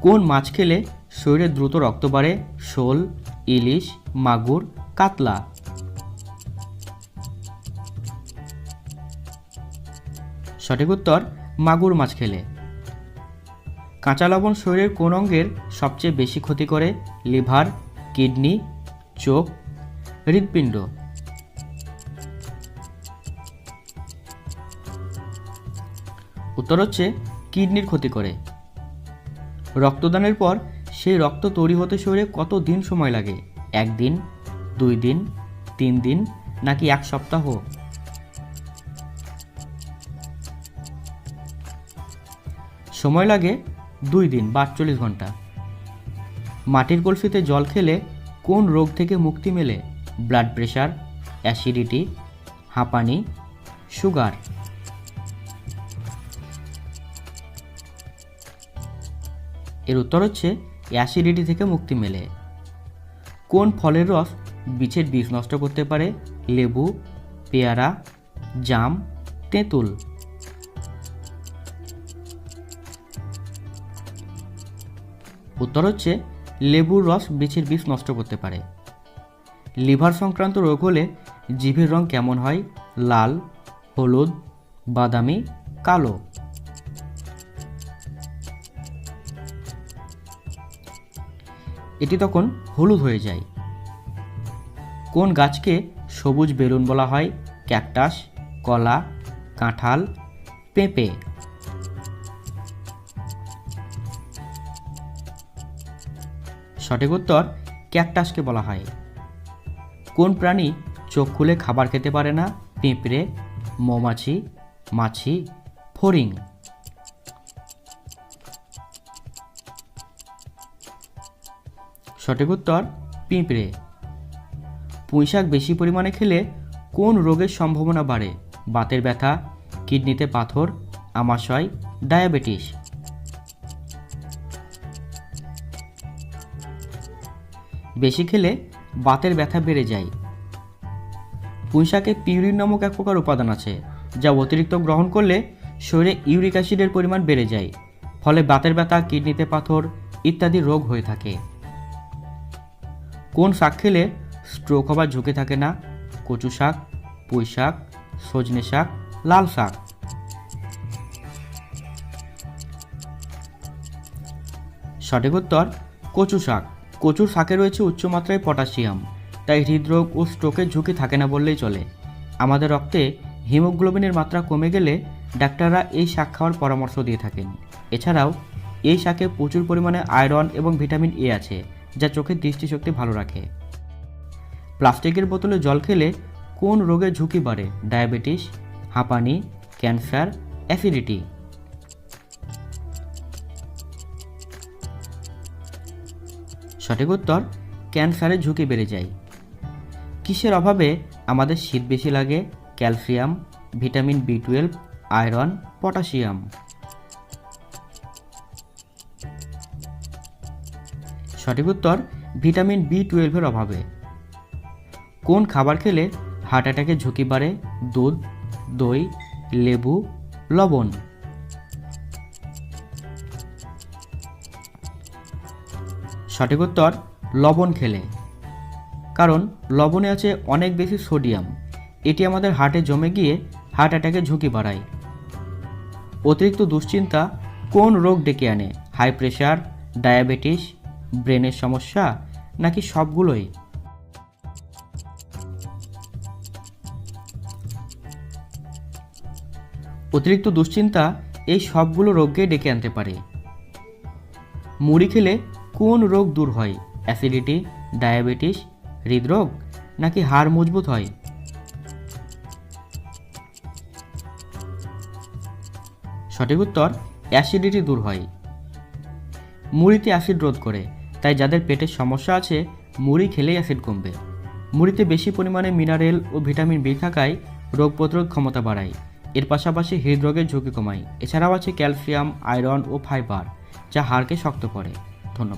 কোন মাছ খেলে শরীরে দ্রুত রক্ত বাড়ে? শোল, ইলিশ, মাগুর, কাতলা। সঠিক উত্তর, মাগুর মাছ খেলে। কাঁচা লবণ শরীরের কোন অঙ্গের সবচেয়ে বেশি ক্ষতি করে? লিভার, কিডনি, চোখ, হৃৎপিণ্ড। উত্তর হচ্ছে, কিডনির ক্ষতি করে। রক্তদানের পর সেই রক্ত তৈরি হতে শরীরে কত দিন সময় লাগে? একদিন, দুই দিন, তিন দিন, নাকি এক সপ্তাহ? সময় লাগে দুই দিন বা আটচল্লিশ ঘণ্টা। মাটির কলসিতে জল খেলে কোন রোগ থেকে মুক্তি মেলে? ব্লাড প্রেশার, অ্যাসিডিটি, হাঁপানি, সুগার। এর উত্তর হচ্ছে অ্যাসিডিটি থেকে মুক্তি মেলে। কোন ফলের রস বীজের বীজ নষ্ট করতে পারে? লেবু, পেয়ারা, জাম, তেঁতুল। উত্তর হচ্ছে, লেবুর রস বীজের বীজ নষ্ট করতে পারে। লিভার সংক্রান্ত রোগ হলে জিভের রং কেমন হয়? লাল, হলুদ, বাদামি, কালো। এটি তখন হলুদ হয়ে যায়। কোন গাছকে সবুজ বেলুন বলা হয়? ক্যাকটাস, কলা, কাঁঠাল, পেঁপে। সঠিক উত্তর ক্যাকটাসকে বলা হয়। কোন প্রাণী চোখ খুলে খাবার খেতে পারে না? পেঁপড়ে, মৌমাছি, মাছি, ফড়িং। সঠিক উত্তর, পিঁপড়ে। পুঁইশাক বেশি পরিমাণে খেলে কোন রোগের সম্ভাবনা বাড়ে? বাতের ব্যথা, কিডনিতে পাথর, আমাশয়, ডায়াবেটিস। বেশি খেলে বাতের ব্যথা বেড়ে যায়। পুঁইশাকে পিউরিন নামক এক প্রকার উপাদান আছে, যা অতিরিক্ত গ্রহণ করলে শরীরে ইউরিক অ্যাসিডের পরিমাণ বেড়ে যায়, ফলে বাতের ব্যথা, কিডনিতে পাথর ইত্যাদি রোগ হয়ে থাকে। কোন শাক খেলে স্ট্রোক হবার ঝুঁকি থাকে না? কচু শাক, পুঁই শাক, সজনে শাক, লাল শাক। সঠিক উত্তর, কচু শাক। কচুর শাকে রয়েছে উচ্চমাত্রায় পটাশিয়াম, তাই হৃদরোগ ও স্ট্রোকের ঝুঁকি থাকে না বললেই চলে। আমাদের রক্তে হিমোগ্লোবিনের মাত্রা কমে গেলে ডাক্তাররা এই শাক খাওয়ার পরামর্শ দিয়ে থাকেন। এছাড়াও, এই শাকে প্রচুর পরিমাণে আয়রন এবং ভিটামিন এ আছে। যা চোখের দৃষ্টিশক্তি ভালো রাখে। প্লাস্টিকের বোতলে জল খেলে কোন রোগের ঝুঁকি বাড়ে? ডায়াবেটিস, হাঁপানি, ক্যান্সার, অ্যাসিডিটি। সঠিক উত্তর, ক্যান্সারের ঝুঁকি বেড়ে যায়। কিসের অভাবে আমাদের শীত বেশি লাগে? Calcium, vitamin B twelve iron, potassium. সঠিক উত্তর, ভিটামিন বি টুয়েলভের অভাবে। কোন খাবার খেলে হার্ট অ্যাটাকের ঝুঁকি বাড়ে? দুধ, দই, লেবু, লবণ। সঠিক উত্তর, লবণ খেলে। কারণ লবণে আছে অনেক বেশি সোডিয়াম। এটি আমাদের হার্টে জমে গিয়ে হার্ট অ্যাটাকের ঝুঁকি বাড়ায়। অতিরিক্ত দুশ্চিন্তা কোন রোগ ডেকে আনে? হাই প্রেশার ডায়াবেটিস ব্রেনের সমস্যা নাকি সবগুলোই? অতিরিক্ত দুশ্চিন্তা এই সবগুলো রোগকে ডেকে আনতে পারে। মুড়ি খেলে কোন রোগ দূর হয়? অ্যাসিডিটি, ডায়াবেটিস, হৃদরোগ নাকি হাড় মজবুত হয়? সঠিক উত্তর, অ্যাসিডিটি দূর হয়। মুড়িতে অ্যাসিড রোধ করে। তাই যাদের পেটের সমস্যা আছে, মুড়ি খেলেই অ্যাসিড কমবে। মুড়িতে বেশি পরিমাণে মিনারেল ও ভিটামিন বি থাকায় রোগ প্রতিরোধ ক্ষমতা বাড়ায়। এর পাশাপাশি হৃদরোগের ঝুঁকি কমায়। এছাড়াও আছে ক্যালসিয়াম, আয়রন ও ফাইবার, যা হাড়কে শক্ত করে। ধন্যবাদ।